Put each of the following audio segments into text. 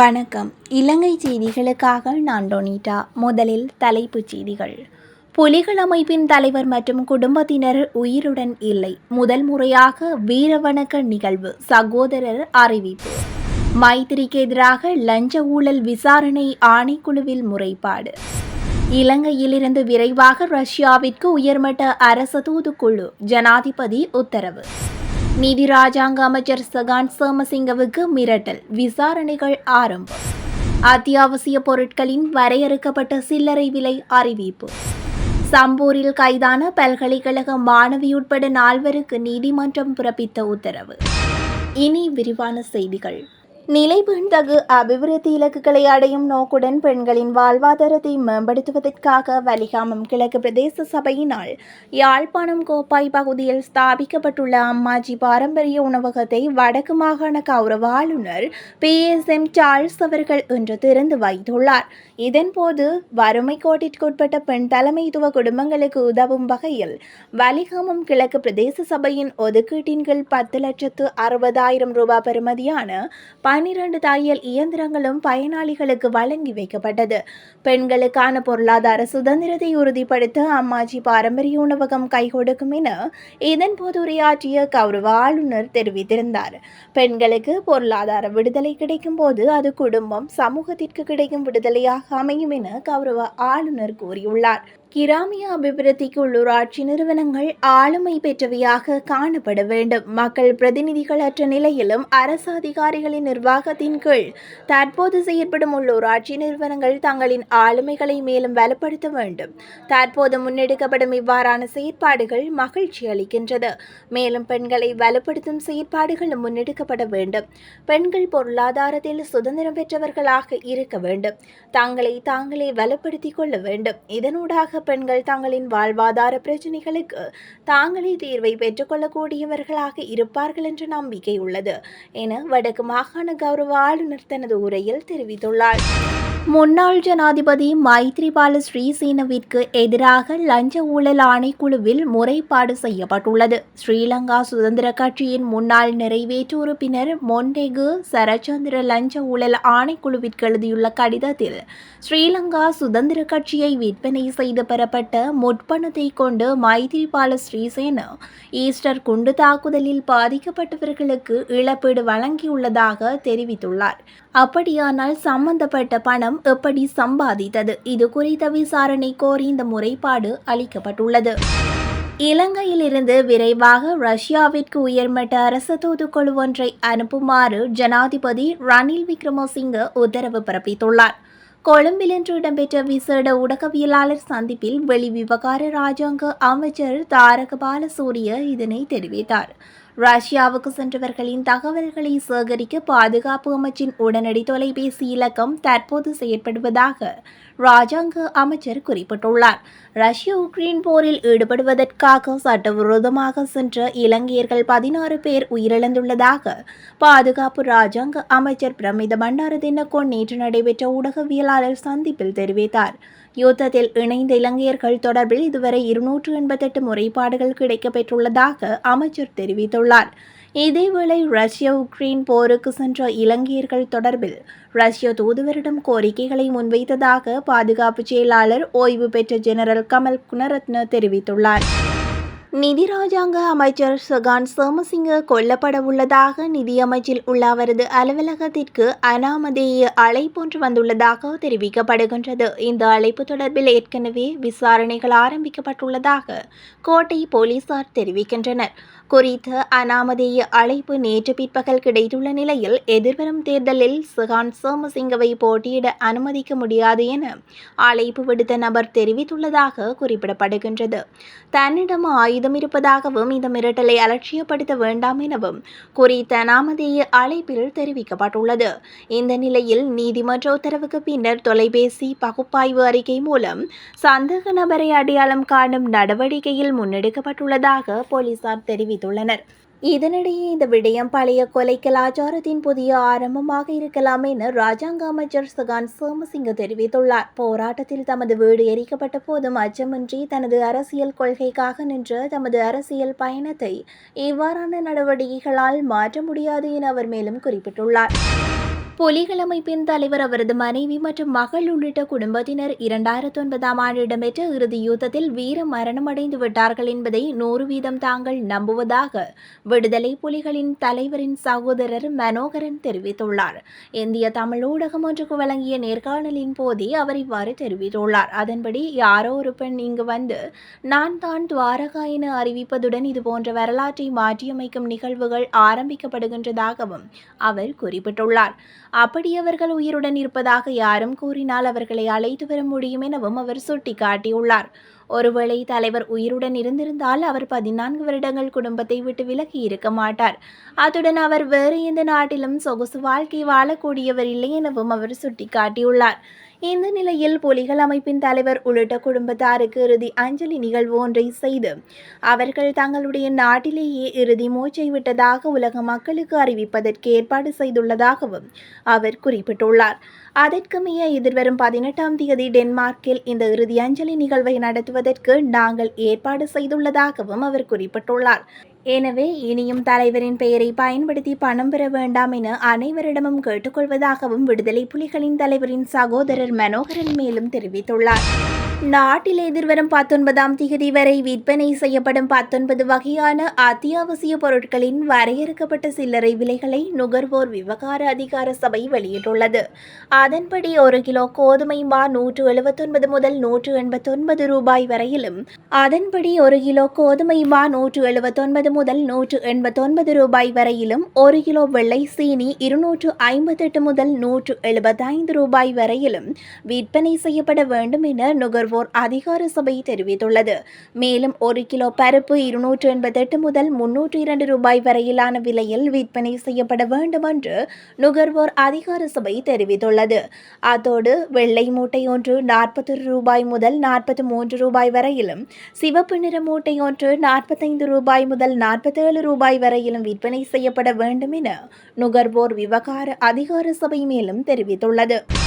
வணக்கம். இலங்கை செய்திகளுக்காக நான் டொனிட்டா. முதலில் தலைப்புச் செய்திகள். புலிகள் அமைப்பின் தலைவர் மற்றும் குடும்பத்தினர் உயிருடன் இல்லை. முதல் முறையாக வீரவணக்க நிகழ்வு. சகோதரர் அறிவிப்பு. மைத்திரிக்கு எதிராக லஞ்ச ஊழல் விசாரணை ஆணைக்குழுவில் முறைப்பாடு. இலங்கையிலிருந்து விரைவாக ரஷ்யாவிற்கு உயர்மட்ட அரச தூதுக்குழு. ஜனாதிபதி உத்தரவு. நிதி ராஜாங்க அமைச்சர் சகான் சோமசிங்கவுக்கு மிரட்டல். விசாரணைகள் ஆரம்பம். அத்தியாவசிய பொருட்களின் வரையறுக்கப்பட்ட சில்லறை விலை அறிவிப்பு. சம்பூரில் கைதான பல்கலைக்கழக மாணவி உட்பட நால்வருக்கு நீதிமன்றம் பிறப்பித்த உத்தரவு. இனி விரிவான செய்திகள். நிலைபெண்தகு அபிவிருத்தி இலக்குகளை அடையும் நோக்குடன் பெண்களின் வாழ்வாதாரத்தை மேம்படுத்துவதற்காக வலிகாமம் கிழக்கு பிரதேச சபையினால் யாழ்ப்பாணம் கோப்பாய் பகுதியில் ஸ்தாபிக்கப்பட்டுள்ள அம்மாஜி பாரம்பரிய உணவகத்தை வடக்கு மாகாண கௌரவ ஆளுநர் பி எஸ் எம் சார்ல்ஸ் அவர்கள் இன்று திறந்து வைத்துள்ளார். இதன்போது வறுமை கோட்டிற்குட்பட்ட பெண் தலைமைத்துவ குடும்பங்களுக்கு உதவும் வகையில் வலிகாமம் கிழக்கு பிரதேச சபையின் ஒதுக்கீட்டின் கீழ் பத்து லட்சத்து அறுபதாயிரம் ரூபாய் பெறுமதியான பனிரண்டு தையல் இயந்திரங்களும் பயனாளிகளுக்கு வழங்கி வைக்கப்பட்டது. பெண்களுக்கான பொருளாதார சுதந்திரத்தை உறுதிப்படுத்த அம்மாஜி பாரம்பரிய உணவகம் கை கொடுக்கும் என இதன்போது உரையாற்றிய கௌரவ ஆளுநர் தெரிவித்திருந்தார். பெண்களுக்கு பொருளாதார விடுதலை கிடைக்கும் போது அது குடும்பம் சமூகத்திற்கு கிடைக்கும் விடுதலையாக அமையும் என கௌரவ ஆளுநர் கூறியுள்ளார். கிராமிய அபிவிருத்திக்கு உள்ளூராட்சி நிறுவனங்கள் ஆளுமை பெற்றவையாக காணப்பட வேண்டும். மக்கள் பிரதிநிதிகளற்ற நிலையிலும் அரசு அதிகாரிகளின் நிர்வாகத்தின் கீழ் தற்போது செயற்படும் உள்ளூராட்சி நிறுவனங்கள் தங்களின் ஆளுமைகளை மேலும் வலுப்படுத்த வேண்டும். தற்போது முன்னெடுக்கப்படும் இவ்வாறான செயற்பாடுகள் மகிழ்ச்சி அளிக்கின்றது. மேலும் பெண்களை வலுப்படுத்தும் செயற்பாடுகளும் முன்னெடுக்கப்பட வேண்டும். பெண்கள் பொருளாதாரத்தில் சுதந்திரம் பெற்றவர்களாக இருக்க வேண்டும். தங்களை தாங்களே வலுப்படுத்திக் கொள்ள வேண்டும். இதனூடாக பெண்கள் தங்களின் வாழ்வாதார பிரச்சினைகளுக்கு தாங்களே தீர்வை பெற்றுக்கொள்ளக்கூடியவர்களாக இருப்பார்கள் என்ற நம்பிக்கை உள்ளது என வடக்கு மாகாண கௌரவ ஆளுநர் தனது உரையில் தெரிவித்துள்ளார். முன்னாள் ஜனாதிபதி மைத்ரிபால ஸ்ரீசேனவிற்கு எதிராக லஞ்ச ஊழல் ஆணைக்குழுவில் முறைப்பாடு செய்யப்பட்டுள்ளது. ஸ்ரீலங்கா சுதந்திர கட்சியின் முன்னாள் நிறைவேற்று உறுப்பினர் மொண்டெகு சரச்சந்திர லஞ்ச ஊழல் ஆணைக்குழுவிற்கு எழுதியுள்ள கடிதத்தில் ஸ்ரீலங்கா சுதந்திர கட்சியை விற்பனை செய்து பெறப்பட்ட முற்பணத்தை கொண்டு மைத்ரிபால ஸ்ரீசேன ஈஸ்டர் குண்டு தாக்குதலில் பாதிக்கப்பட்டவர்களுக்கு இழப்பீடு வழங்கியுள்ளதாக தெரிவித்துள்ளார். அப்படியானால் சம்பந்தப்பட்ட பணம் எப்படி சம்பாதித்தது? இது குறித்த விசாரணை கோரி இந்த முறைப்பாடு அளிக்கப்பட்டுள்ளது. இலங்கையிலிருந்து விரைவாக ரஷ்யாவிற்கு உயர்மட்ட அரச தூதுக்குழு ஒன்றை அனுப்புமாறு ஜனாதிபதி ரணில் விக்ரமசிங்க உத்தரவு பிறப்பித்துள்ளார். கொழும்பில் இன்று இடம்பெற்ற விசேட ஊடகவியலாளர் சந்திப்பில் வெளிவிவகார ராஜாங்க அமைச்சர் தாரக பாலசூரிய இதனை தெரிவித்தார். ரஷ்யாவுக்கு சென்றவர்களின் தகவல்களை சேகரிக்க பாதுகாப்பு அமைச்சின் உடனடி தொலைபேசி இலக்கம் தற்போது செயற்படுவதாக ராஜாங்க அமைச்சர் குறிப்பிட்டுள்ளார். ரஷ்ய உக்ரைன் போரில் ஈடுபடுவதற்காக சட்டவிரோதமாக சென்ற இலங்கையர்கள் பதினாறு பேர் உயிரிழந்துள்ளதாக பாதுகாப்பு ராஜாங்க அமைச்சர் பிரமித பண்டாரதினகோன் நேற்று நடைபெற்ற ஊடகவியலாளர் சந்திப்பில் தெரிவித்தார். யுத்தத்தில் இணைந்த இலங்கையர்கள் தொடர்பில் இதுவரை இருநூற்று எண்பத்தெட்டு முறைப்பாடுகள் கிடைக்கப்பெற்றுள்ளதாக அமைச்சர் தெரிவித்துள்ளார். இதேவேளை ரஷ்ய உக்ரைன் போருக்கு சென்ற இலங்கையர்கள் தொடர்பில் ரஷ்ய தூதுவரிடம் கோரிக்கைகளை முன்வைத்ததாக பாதுகாப்பு செயலாளர் ஓய்வு பெற்ற ஜெனரல் கமல் குணரத்ன தெரிவித்துள்ளார். நிதி ராஜாங்க அமைச்சர் சுகான் சோமசிங்க கொல்லப்பட உள்ளதாக நிதியமைச்சில் உள்ள அவரது அலுவலகத்திற்கு அனாமதேய அழைப்பொன்று வந்துள்ளதாக தெரிவிக்கப்படுகின்றது. இந்த அழைப்பு தொடர்பில் ஏற்கனவே விசாரணைகள் ஆரம்பிக்கப்பட்டுள்ளதாக கோட்டை போலீசார் தெரிவிக்கின்றனர். குறித்த அனாமதேய அழைப்பு நேற்று பிற்பகல் கிடைத்துள்ள நிலையில் எதிர்வரும் தேர்தலில் சுகான் சோமசிங்கவை போட்டியிட அனுமதிக்க முடியாது என அழைப்பு விடுத்த நபர் தெரிவித்துள்ளதாக குறிப்பிடப்படுகின்றது. தன்னிடம் ஆயுதம் இருப்பதாகவும் இந்த மிரட்டலை அலட்சியப்படுத்த வேண்டாம் எனவும் குறித்த நாமதேய அழைப்பில் தெரிவிக்கப்பட்டுள்ளது. இந்த நிலையில் நீதிமன்ற உத்தரவுக்கு பின்னர் தொலைபேசி பகுப்பாய்வு அறிக்கை மூலம் சந்தேக நபரை அடையாளம் காணும் நடவடிக்கையில் முன்னெடுக்கப்பட்டுள்ளதாக போலீசார் தெரிவித்துள்ளனர். இதனிடையே இந்த விடயம் பழைய கொலை கலாச்சாரத்தின் புதிய ஆரம்பமாக இருக்கலாம் என ராஜாங்க அமைச்சர் சகான் சோமசிங்க தெரிவித்துள்ளார். போராட்டத்தில் தமது வீடு எரிக்கப்பட்ட போதும் அச்சமின்றி தனது அரசியல் கொள்கைக்காக நின்ற தமது அரசியல் பயணத்தை இவ்வாறான நடவடிக்கைகளால் மாற்ற முடியாது என அவர் மேலும் குறிப்பிட்டுள்ளார். புலிகள் அமைப்பின் தலைவர் அவரது மனைவி மற்றும் மகள் உள்ளிட்ட குடும்பத்தினர் இரண்டாயிரத்தி ஒன்பதாம் ஆண்டு இடம்பெற்ற இறுதி யுத்தத்தில் வீர மரணமடைந்து விட்டார்கள் என்பதை நூறு வீதம் தாங்கள் நம்புவதாக விடுதலை புலிகளின் தலைவரின் சகோதரர் மனோகரன் தெரிவித்துள்ளார். இந்திய தமிழ் ஊடகம் ஒன்றுக்கு வழங்கிய நேர்காணலின் போதே அவர் இவ்வாறு தெரிவித்துள்ளார். அதன்படி யாரோ ஒரு பெண் இங்கு வந்து நான் தான் துவாரகா என அறிவிப்பதுடன் இதுபோன்ற வரலாற்றை மாற்றியமைக்கும் நிகழ்வுகள் ஆரம்பிக்கப்படுகின்றதாகவும் அவர் குறிப்பிட்டுள்ளார். அப்படி அவர்கள் உயிருடன் இருப்பதாக யாரும் கூறினால் அவர்களை அழைத்து வர முடியும் எனவும் அவர் சுட்டிக்காட்டியுள்ளார். ஒருவேளை தலைவர் உயிருடன் இருந்திருந்தால் அவர் பதினான்கு வருடங்கள் குடும்பத்தை விட்டு விலகி இருக்க மாட்டார். அத்துடன் அவர் வேறு எந்த நாட்டிலும் சொகுசு வாழ்க்கை வாழக்கூடியவர் இல்லை எனவும் அவர் சுட்டிக்காட்டியுள்ளார். இந்த நிலையில் புலிகள் அமைப்பின் தலைவர் உள்ளிட்ட குடும்பத்தாருக்கு இறுதி அஞ்சலி நிகழ்வு ஒன்றை செய்து அவர்கள் தங்களுடைய நாட்டிலேயே இறுதி மூச்சை விட்டதாக உலக மக்களுக்கு அறிவிப்பதற்கு ஏற்பாடு செய்துள்ளதாகவும் அவர் குறிப்பிட்டுள்ளார். அதற்குமைய எதிர்வரும் பதினெட்டாம் தேதி டென்மார்க்கில் இந்த இறுதி அஞ்சலி நிகழ்வை நடத்துவதற்கு நாங்கள் ஏற்பாடு செய்துள்ளதாகவும் அவர் குறிப்பிட்டுள்ளார். எனவே இனியும் தலைவரின் பெயரை பயன்படுத்தி பணம் பெற வேண்டாம் என அனைவரிடமும் கேட்டுக்கொள்வதாகவும் விடுதலை புலிகளின் தலைவரின் சகோதரர் மனோகரன் மேலும் தெரிவித்துள்ளார். நாட்டில் எதிர்வரும் பத்தொன்பதாம் திகதி வரை விற்பனை செய்யப்படும் பத்தொன்பது வகையான அத்தியாவசிய பொருட்களின் வரையறுக்கப்பட்ட சில்லறை விலைகளை நுகர்வோர் விவகார அதிகார சபை வெளியிட்டுள்ளது. அதன்படி ஒரு கிலோ கோதுமை மா நூற்று எழுபத்தொன்பது முதல் நூற்று எண்பத்தொன்பது ரூபாய் வரையிலும் அதன்படி ஒரு கிலோ கோதுமை மா நூற்று எழுபத்தொன்பது முதல் நூற்று எண்பத்தொன்பது ரூபாய் வரையிலும் ஒரு கிலோ வெள்ளை சீனி இருநூற்று ஐம்பத்தெட்டு முதல் நூற்று எழுபத்தைந்து ரூபாய் வரையிலும் விற்பனை செய்யப்பட வேண்டும் என நுகர்வோர் அதிகார சபை தெரிவித்துள்ளது. மேலும் ஒரு கிலோ பருப்பு இருநூற்று எண்பத்தெட்டு முதல் முன்னூற்று இரண்டு ரூபாய் வரையிலான விலையில் விற்பனை செய்யப்பட வேண்டும் என்று நுகர்வோர் அதிகார சபை தெரிவித்துள்ளது. அதோடு வெள்ளை மூட்டை ஒன்று நாற்பத்தொரு ரூபாய் முதல் நாற்பத்தி மூன்று ரூபாய் வரையிலும் சிவப்பு நிற மூட்டை ஒன்று நாற்பத்தைந்து ரூபாய் முதல் நாற்பத்தேழு ரூபாய் வரையிலும் விற்பனை செய்யப்பட வேண்டும் என நுகர்வோர் விவகார அதிகார சபை மேலும் தெரிவித்துள்ளது.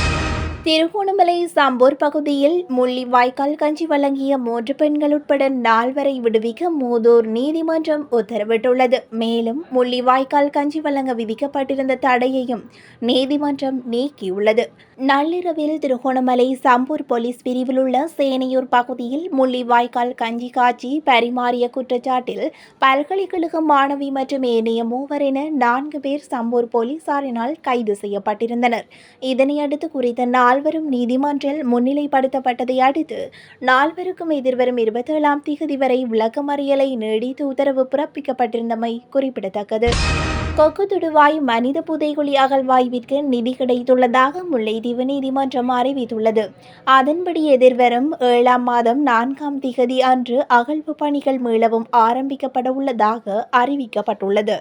திருகோணமலை சம்பூர் பகுதியில் முள்ளிவாய்க்கால் கஞ்சி வழங்கிய மூன்று பெண்கள் உட்பட நால்வரை விடுவிக்க மூதூர் நீதிமன்றம் உத்தரவிட்டுள்ளது. மேலும் முள்ளிவாய்க்கால் கஞ்சி வழங்க விதிக்கப்பட்டிருந்த தடையையும் நீதிமன்றம் நீக்கியுள்ளது. நள்ளிரவில் திருகோணமலை சம்பூர் போலீஸ் பிரிவில் உள்ள சேனையூர் பகுதியில் முள்ளிவாய்க்கால் கஞ்சி காட்சி பரிமாறிய குற்றச்சாட்டில் பல்கலைக்கழக மாணவி மற்றும் ஏனைய மூவர் என நான்கு பேர் சம்பூர் போலீசாரினால் கைது செய்யப்பட்டிருந்தனர். இதனையடுத்து குறித்த நால்வரும் நீதிமன்றில் முன்னிலைப்படுத்தப்பட்டதை அடுத்து நால்வருக்கும் எதிர்வரும் இருபத்தேழாம் தேதி வரை விளக்கமறியலை நீடித்து உத்தரவு பிறப்பிக்கப்பட்டிருந்தமை குறிப்பிடத்தக்கது. கொக்குதுடுவாய் மனித புதைகுழி அகழ்வாய்விற்கு நிதி கிடைத்துள்ளதாக முல்லைத்தீவு நீதிமன்றம் அறிவித்துள்ளது. அதன்படி எதிர்வரும் ஏழாம் மாதம் நான்காம் திகதி அன்று அகழ்வு பணிகள் மீளவும் ஆரம்பிக்கப்பட உள்ளதாக அறிவிக்கப்பட்டுள்ளது.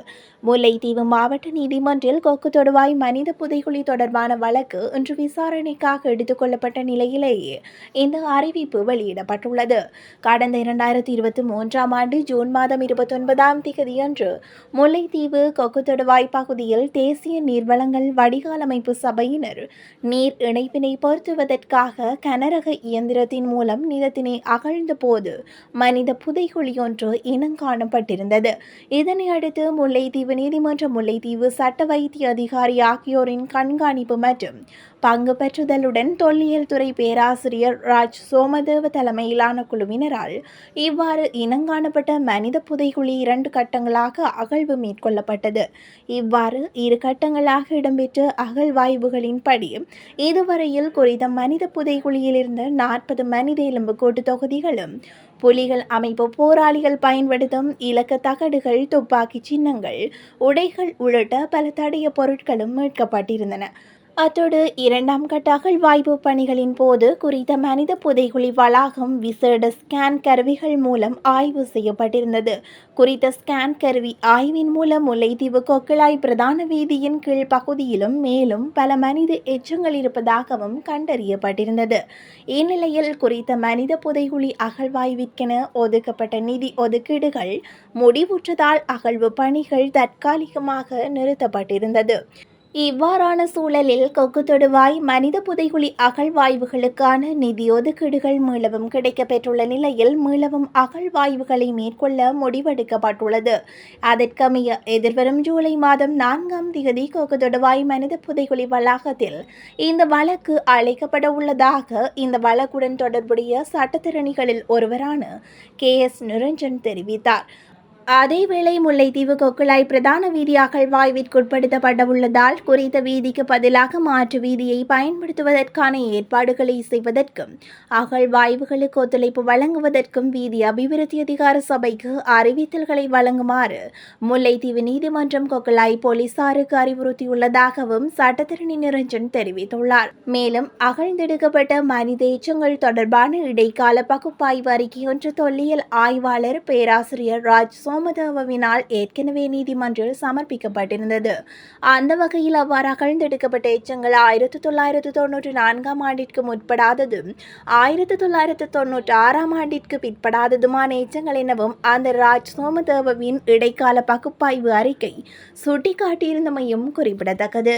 முல்லைத்தீவு மாவட்ட நீதிமன்றில் கொக்கு தொடுவாய் மனித புதைகுழி தொடர்பான வழக்கு இன்று விசாரணைக்காக எடுத்துக்கொள்ளப்பட்ட நிலையிலேயே இந்த அறிவிப்பு வெளியிடப்பட்டுள்ளது. கடந்த இரண்டாயிரத்தி இருபத்தி மூன்றாம் ஆண்டு ஜூன் மாதம் இருபத்தொன்பதாம் திகதி முல்லைத்தீவு கொக்கு தொடுவாய் பகுதியில் தேசிய நீர்வளங்கள் வடிகால் அமைப்பு சபையினர் நீர் இணைப்பினை பொருத்துவதற்காக கனரக இயந்திரத்தின் மூலம் நிலத்தினை அகழ்ந்த போது மனித புதைகுழி ஒன்று இனங்காணப்பட்டிருந்தது இதனை அடுத்து முல்லைத்தீவு நீதிமன்ற முல்லைத்தீவு சட்ட வைத்திய அதிகாரி ஆகியோரின் கண்காணிப்பு மற்றும் பங்கு பெற்றுதலுடன் தொல்லியல் துறை பேராசிரியர் ராஜ் சோமதேவ தலைமையிலான குழுவினரால் இவ்வாறு இனங்காணப்பட்ட மனித புதைகுழி இரண்டு கட்டங்களாக அகழ்வு மேற்கொள்ளப்பட்டது. இவ்வாறு இரு கட்டங்களாக இடம்பெற்ற அகழ்வாய்வுகளின்படி இதுவரையில் குறித்த மனித புதைகுழியிலிருந்து நாற்பது மனித எலும்புக்கூட்டு தொகுதிகளும் புலிகள் அமைப்பு போராளிகள் பயன்படுத்தும் இலக்க தகடுகள் துப்பாக்கி சின்னங்கள் உடைகள் உள்ளிட்ட பல தடைய பொருட்களும் மீட்கப்பட்டிருந்தன. அத்தோடு இரண்டாம் கட்ட அகழ்வாய்வு பணிகளின் போது குறித்த மனித புதைகுழி வளாகம் விசேட ஸ்கேன் கருவிகள் மூலம் ஆய்வு செய்யப்பட்டிருந்தது. குறித்த ஸ்கேன் கருவி ஆய்வின் மூலம் முல்லைத்தீவு கொக்கிளாய் பிரதான வீதியின் கீழ் பகுதியிலும் மேலும் பல மனித எச்சங்கள் இருப்பதாகவும் கண்டறியப்பட்டிருந்தது. இந்நிலையில் குறித்த மனித புதைகுழி அகழ்வாய்விற்கென ஒதுக்கப்பட்ட நிதி ஒதுக்கீடுகள் முடிவுற்றதால் அகழ்வு பணிகள் தற்காலிகமாக நிறுத்தப்பட்டிருந்தது. இவ்வாறான சூழலில் கொக்கு தொடுவாய் மனித புதைகுழி அகழ்வாய்வுகளுக்கான நிதி ஒதுக்கீடுகள் மீளவும் கிடைக்கப்பெற்றுள்ள நிலையில் மீளவும் அகழ்வாய்வுகளை மேற்கொள்ள முடிவெடுக்கப்பட்டுள்ளது. அதற்கமைய எதிர்வரும் ஜூலை மாதம் நான்காம் தேதி கொக்கு தொடுவாய் மனித புதைகுழி வளாகத்தில் இந்த வழக்கு அழைக்கப்பட உள்ளதாக இந்த வழக்குடன் தொடர்புடைய சட்டத்திறனிகளில் ஒருவரான கே எஸ் நிரஞ்சன் தெரிவித்தார். அதேவேளை முல்லைத்தீவு கொக்குழாய் பிரதான வீதி அகழ்வாய்விற்குட்படுத்தப்பட உள்ளதால் குறித்த வீதிக்கு பதிலாக மாற்று வீதியை பயன்படுத்துவதற்கான ஏற்பாடுகளை செய்வதற்கும் அகழ்வாய்வுகளுக்கு ஒத்துழைப்பு வழங்குவதற்கும் வீதி அபிவிருத்தி அதிகார சபைக்கு அறிவித்தல்களை வழங்குமாறு முல்லைத்தீவு நீதிமன்றம் கொக்குழாய் போலீசாருக்கு அறிவுறுத்தியுள்ளதாகவும் சட்டத்திரணி நிரஞ்சன் தெரிவித்துள்ளார். மேலும் அகழ்ந்தெடுக்கப்பட்ட மனித எச்சங்கள் தொடர்பான இடைக்கால பகுப்பாய்வு அறிக்கை ஒன்று தொல்லியல் ஆய்வாளர் பேராசிரியர் ராஜ் சோமதேவவினால் ஏற்கனவே நீதிமன்றில் சமர்ப்பிக்கப்பட்டிருந்தது. அந்த வகையில் அவ்வாறு அகழ்ந்தெடுக்கப்பட்ட எச்சங்கள் ஆயிரத்தி தொள்ளாயிரத்து தொன்னூற்றி நான்காம் ஆண்டிற்கு முற்படாததும் ஆயிரத்தி தொள்ளாயிரத்து தொன்னூற்றி ஆறாம் ஆண்டிற்கு பிற்படாததுமான எச்சங்கள் எனவும் அந்த ராஜ் சோமதேவவின் இடைக்கால பகுப்பாய்வு அறிக்கை சுட்டிக்காட்டியிருந்தமையும் குறிப்பிடத்தக்கது.